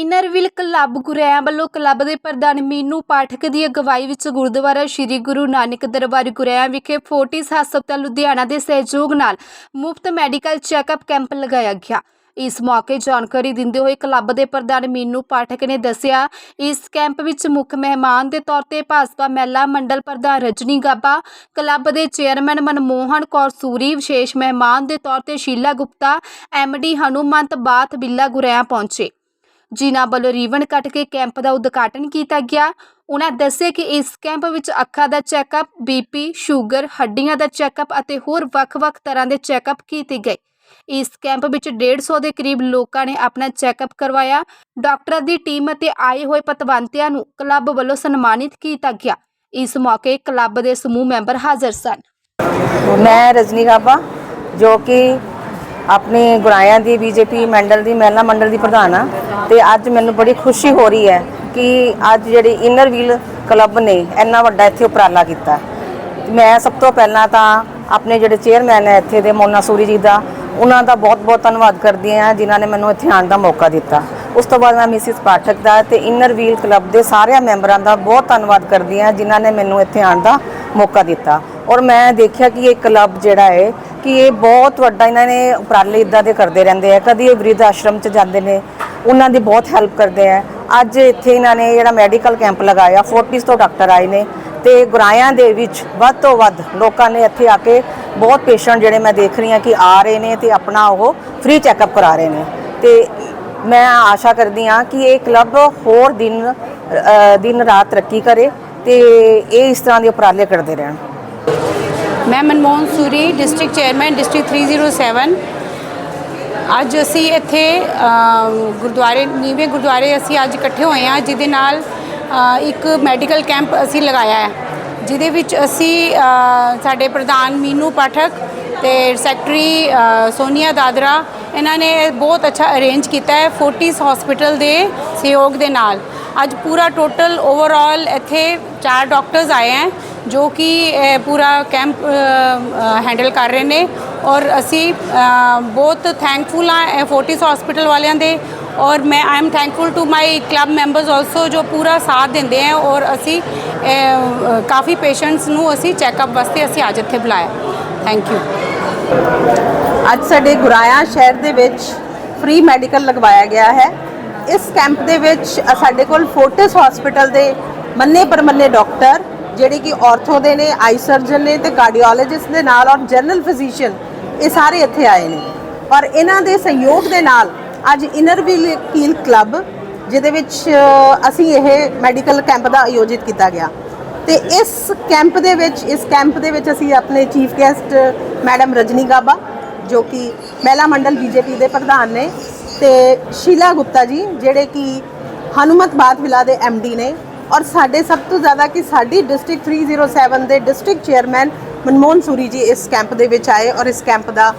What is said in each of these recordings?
ਇਨਰਵਿਲ club ਗੁਰੇਆਂ ਵੱਲੋਂ club ਦੇ ਪ੍ਰਧਾਨ ਮੀਨੂ ਪਾਠਕ ਦੀ ਅਗਵਾਈ ਵਿੱਚ ਗੁਰਦੁਆਰਾ ਸ੍ਰੀ ਗੁਰੂ ਨਾਨਕ ਦਰਬਾਰ ਗੁਰੇਆਂ ਵਿਖੇ ਫੋਰਟਿਸ ਹਸਪਤਾਲ ਲੁਧਿਆਣਾ ਦੇ ਸਹਿਯੋਗ ਨਾਲ ਮੁਫਤ ਮੈਡੀਕਲ ਚੈੱਕਅਪ ਕੈਂਪ ਲਗਾਇਆ ਗਿਆ। ਇਸ ਮੌਕੇ ਜਾਣਕਾਰੀ ਦਿੰਦੇ ਹੋਏ ਕਲੱਬ ਦੇ ਪ੍ਰਧਾਨ ਮੀਨੂ ਪਾਠਕ ਨੇ ਦੱਸਿਆ, ਇਸ ਕੈਂਪ ਵਿੱਚ ਮੁੱਖ ਮਹਿਮਾਨ ਦੇ ਤੌਰ ਤੇ ਭਾਜਪਾ ਮਹਿਲਾ ਮੰਡਲ ਪ੍ਰਧਾਨ ਰਜਨੀ ਗਾਬਾ ਕਲੱਬ ਦੇ ਚੇਅਰਮੈਨ ਮਨਮੋਹਨ ਕੌਰ ਸੂਰੀ, ਵਿਸ਼ੇਸ਼ ਮਹਿਮਾਨ ਦੇ ਤੌਰ ਤੇ ਸ਼ੀਲਾ ਗੁਪਤਾ ਐਮਡੀ ਹਨੂਮੰਤ ਬਾਥ ਬਿੱਲਾ ਗੁਰੇਆਂ ਪਹੁੰਚੇ। ਜਿਨ੍ਹਾਂ ਵੱਲੋਂ ਰੀਵਨ ਕੱਟ ਕੇ ਕੈਂਪ ਦਾ ਉਦਘਾਟਨ ਕੀਤਾ ਗਿਆ, ਉਹਨਾਂ ਦੱਸਿਆ ਕਿ ਇਸ ਕੈਂਪ ਵਿੱਚ ਅੱਖਾਂ ਦਾ ਚੈੱਕਅਪ ਬੀਪੀ ਸ਼ੂਗਰ, ਹੱਡੀਆਂ ਦਾ ਚੈੱਕਅਪ ਅਤੇ ਹੋਰ ਵੱਖ-ਵੱਖ ਤਰ੍ਹਾਂ ਦੇ ਚੈੱਕਅਪ ਕੀਤੇ ਗਏ। ਇਸ ਕੈਂਪ ਵਿੱਚ 150 ਦੇ ਕਰੀਬ ਲੋਕਾਂ ਨੇ ਆਪਣਾ ਚੈੱਕਅਪ ਕਰਵਾਇਆ। ਡਾਕਟਰਾਂ ਦੀ ਟੀਮ ਅਤੇ ਆਏ ਹੋਏ ਪਤਵੰਤਿਆਂ ਨੂੰ ਕਲੱਬ ਵੱਲੋਂ ਸਨਮਾਨਿਤ ਕੀਤਾ ਗਿਆ। ਇਸ ਮੌਕੇ ਕਲੱਬ ਦੇ ਸਮੂਹ ਮੈਂਬਰ ਹਾਜ਼ਰ ਸਨ। ਮੈਂ ਰਜਨੀ ਗਾਬਾ ਜੋ ਕਿ ਆਪਣੇ ਗੁਰਾਇਆਂ ਦੀ, ਬੀਜੇਪੀ ਮੰਡਲ ਦੀ, ਮਹਿਲਾ ਮੰਡਲ ਦੀ ਪ੍ਰਧਾਨ ਆ। ਤੇ ਅੱਜ ਮੈਨੂੰ ਬੜੀ ਖੁਸ਼ੀ ਹੋ ਰਹੀ ਹੈ ਕਿ ਅੱਜ ਜਿਹੜੀ ਇਨਰ ਵੀਲ ਕਲੱਬ ਨੇ, ਇੰਨਾ ਵੱਡਾ ਇੱਥੇ ਉਪਰਾਲਾ ਕੀਤਾ। ਮੈਂ ਸਭ ਤੋਂ ਪਹਿਲਾਂ ਤਾਂ ਆਪਣੇ ਜਿਹੜੇ ਚੇਅਰਮੈਨ ਹੈ ਇੱਥੇ ਦੇ, ਮੋਨਾ ਸੂਰੀ ਜੀ ਦਾ, ਉਹਨਾਂ ਦਾ ਬਹੁਤ-ਬਹੁਤ ਧੰਨਵਾਦ ਕਰਦੀ ਹਾਂ, ਜਿਨ੍ਹਾਂ ਨੇ ਮੈਨੂੰ ਇੱਥੇ ਆਉਣ ਦਾ ਮੌਕਾ ਦਿੱਤਾ। ਉਸ ਤੋਂ ਬਾਅਦ ਮੈਂ ਮਿਸਿਸ ਪਾਠਕ ਦਾ ਤੇ ਇਨਰ ਵੀਲ ਕਲੱਬ ਦੇ ਸਾਰਿਆਂ ਮੈਂਬਰਾਂ ਦਾ ਬਹੁਤ ਧੰਨਵਾਦ ਕਰਦੀ ਹਾਂ, ਜਿਨ੍ਹਾਂ ਨੇ ਮੈਨੂੰ ਇੱਥੇ ਆਉਣ ਦਾ ਮੌਕਾ ਦਿੱਤਾ। ਔਰ ਮੈਂ ਦੇਖਿਆ ਕਿ ਇਹ ਕਲੱਬ ਜਿਹੜਾ ਹੈ ਕਿ ਇਹ ਬਹੁਤ ਵੱਡਾ ਇਹਨਾਂ ਨੇ ਉਪਰਾਲੇ ਇਦਾਂ ਦੇ ਕਰਦੇ ਰਹਿੰਦੇ ਆ। ਕਦੀ ਇਹ ਵ੍ਰਿਧ ਆਸ਼ਰਮ 'ਚ ਜਾਂਦੇ ਨੇ, ਉਹਨਾਂ ਦੀ ਬਹੁਤ ਹੈਲਪ ਕਰਦੇ ਆ। ਅੱਜ ਇੱਥੇ ਇਹਨਾਂ ਨੇ ਜਿਹੜਾ ਮੈਡੀਕਲ ਕੈਂਪ ਲਗਾਇਆ 40 ਤੋਂ ਡਾਕਟਰ ਆਏ ਨੇ ਤੇ ਗੁਰਾਇਆਂ ਦੇ ਵਿੱਚ ਵੱਧ ਤੋਂ ਵੱਧ ਲੋਕਾਂ ਨੇ ਇੱਥੇ ਆ ਕੇ ਬਹੁਤ ਪੇਸ਼ੈਂਟ ਜਿਹੜੇ ਮੈਂ ਦੇਖ ਰਹੀ ਹਾਂ ਕਿ ਆ ਰਹੇ ਨੇ ਤੇ ਆਪਣਾ ਉਹ ਫ੍ਰੀ ਚੈੱਕਅਪ ਕਰਾ ਰਹੇ ਨੇ। ਤੇ ਮੈਂ ਆਸ਼ਾ ਕਰਦੀ ਹਾਂ ਕਿ ਇਹ ਕਲੱਬ ਹੋਰ ਦਿਨ ਦਿਨ ਰਾਤ ਤਰੱਕੀ ਕਰੇ ਤੇ ਇਹ ਇਸ ਤਰ੍ਹਾਂ ਦੇ ਉਪਰਾਲੇ ਕਰਦੇ ਰਹਿਣ। ਮੈਂ Manmohan Suri district chairman district 307 ਅੱਜ ਅਸੀਂ ਇੱਥੇ ਗੁਰਦੁਆਰੇ, ਨੀਵੇਂ ਗੁਰਦੁਆਰੇ ਅਸੀਂ ਅੱਜ ਇਕੱਠੇ ਹੋਏ ਹਾਂ, ਜਿਹਦੇ ਨਾਲ ਇੱਕ ਮੈਡੀਕਲ ਕੈਂਪ ਅਸੀਂ ਲਗਾਇਆ ਹੈ, ਜਿਹਦੇ ਵਿੱਚ ਅਸੀਂ ਸਾਡੇ ਪ੍ਰਧਾਨ ਮੀਨੂ ਪਾਠਕ ਤੇ ਸੈਕਟਰੀ ਸੋਨੀਆ ਦਾਦਰਾ, ਇਹਨਾਂ ਨੇ ਬਹੁਤ ਅੱਛਾ ਅਰੇਂਜ ਕੀਤਾ ਹੈ ਫੋਰਟਿਸ ਹਸਪੀਟਲ ਦੇ ਸਹਿਯੋਗ ਦੇ ਨਾਲ। ਅੱਜ ਪੂਰਾ ਟੋਟਲ ਓਵਰਆਲ ਇੱਥੇ ਚਾਰ ਡਾਕਟਰਸ ਆਏ ਹੈ ਜੋ ਕਿ ਪੂਰਾ ਕੈਂਪ ਹੈਂਡਲ ਕਰ ਰਹੇ ਨੇ ਔਰ ਅਸੀਂ ਬਹੁਤ ਥੈਂਕਫੁਲ ਹਾਂ ਫੋਰਟਿਸ ਹਸਪੀਟਲ ਵਾਲਿਆਂ ਦੇ ਔਰ ਮੈਂ I am thankful to my club members also ਜੋ ਪੂਰਾ ਸਾਥ ਦਿੰਦੇ ਹੈ ਔਰ ਅਸੀਂ ਕਾਫੀ ਪੇਸ਼ੈਂਟਸ ਨੂੰ ਅਸੀਂ ਚੈੱਕਅਪ ਵਾਸਤੇ ਅਸੀਂ ਅੱਜ ਇੱਥੇ ਬੁਲਾਇਆ। ਥੈਂਕ ਯੂ ਅੱਜ ਸਾਡੇ ਗੁਰਾਇਆ ਸ਼ਹਿਰ ਦੇ ਵਿੱਚ ਫ੍ਰੀ ਮੈਡੀਕਲ ਲਗਵਾਇਆ ਗਿਆ ਹੈ। ਇਸ ਕੈਂਪ ਦੇ ਵਿੱਚ ਸਾਡੇ ਕੋਲ ਫੋਰਟਿਸ ਹਸਪੀਟਲ ਦੇ ਮੰਨੇ ਪਰਮੰਨੇ ਡਾਕਟਰ ਜਿਹੜੇ ਕਿ ਆਰਥੋ ਦੇ ਨੇ ਆਈ ਸਰਜਨ ਨੇ ਤੇ ਕਾਰਡੀਓਲੋਜਿਸਟ ਦੇ ਨਾਲ ਔਰ ਜਨਰਲ ਫਿਜ਼ੀਸ਼ੀਅਨ ਇਹ ਸਾਰੇ ਇੱਥੇ ਆਏ ਨੇ। ਔਰ ਇਹਨਾਂ ਦੇ ਸਹਿਯੋਗ ਦੇ ਨਾਲ ਅੱਜ ਇਨਰ ਵੀਲ ਕਲੱਬ ਜਿਹਦੇ ਵਿੱਚ ਅਸੀਂ ਇਹ ਮੈਡੀਕਲ ਕੈਂਪ ਦਾ ਆਯੋਜਿਤ ਕੀਤਾ ਗਿਆ। ਤੇ ਇਸ ਕੈਂਪ ਦੇ ਵਿੱਚ, ਇਸ ਕੈਂਪ ਦੇ ਵਿੱਚ ਅਸੀਂ ਆਪਣੇ chief guest madam Rajni Gaba, ਜੋ ਕਿ ਮਹਿਲਾ ਮੰਡਲ ਬੀਜੇਪੀ ਦੇ ਪ੍ਰਧਾਨ ਨੇ, ਤੇ ਸ਼ੀਲਾ ਗੁਪਤਾ ਜੀ, ਜਿਹੜੇ ਕਿ ਹਨੂਮਤ ਬਾਦ ਵਿਲਾ ਦੇ ਡੀ ਨੇ ਔਰ ਸਾਡੇ ਸਭ ਤੋਂ ਜ਼ਿਆਦਾ ਕਿ ਸਾਡੀ ਡਿਸਟ੍ਰਿਕਟ 307 ਦੇ ਡਿਸਟ੍ਰਿਕਟ ਚੇਅਰਮੈਨ ਮਨਮੋਹਨ ਸੂਰੀ ਜੀ ਇਸ ਕੈਂਪ ਦੇ ਵਿੱਚ ਆਏ ਔਰ ਇਸ ਕੈਂਪ ਦਾ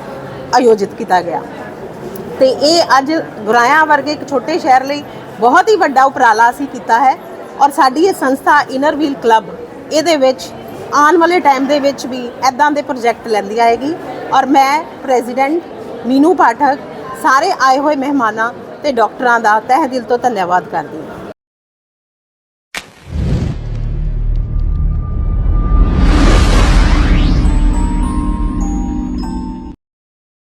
ਆਯੋਜਿਤ ਕੀਤਾ ਗਿਆ। ਤੇ ਇਹ ਅੱਜ ਗੁਰਾਇਆ ਵਰਗੇ ਇੱਕ ਛੋਟੇ ਸ਼ਹਿਰ ਲਈ ਬਹੁਤ ਹੀ ਵੱਡਾ ਉਪਰਾਲਾ ਅਸੀਂ ਕੀਤਾ ਹੈ ਔਰ ਸਾਡੀ ਇਹ ਸੰਸਥਾ ਇਨਰ ਵੀਲ ਕਲੱਬ ਇਹਦੇ ਵਿੱਚ ਆਉਣ ਵਾਲੇ ਟਾਈਮ ਦੇ ਵਿੱਚ ਵੀ ਐਦਾਂ ਦੇ ਪ੍ਰੋਜੈਕਟ ਲੈਂਦੀ ਆਏਗੀ ਔਰ ਮੈਂ ਪ੍ਰੈਜ਼ੀਡੈਂਟ ਮੀਨੂ ਪਾਠਕ, ਸਾਰੇ ਆਏ ਹੋਏ ਮਹਿਮਾਨਾਂ ਤੇ ਡਾਕਟਰਾਂ ਦਾ ਤਹਿ ਦਿਲ ਤੋਂ ਧੰਨਵਾਦ ਕਰਦੀ ਹਾਂ।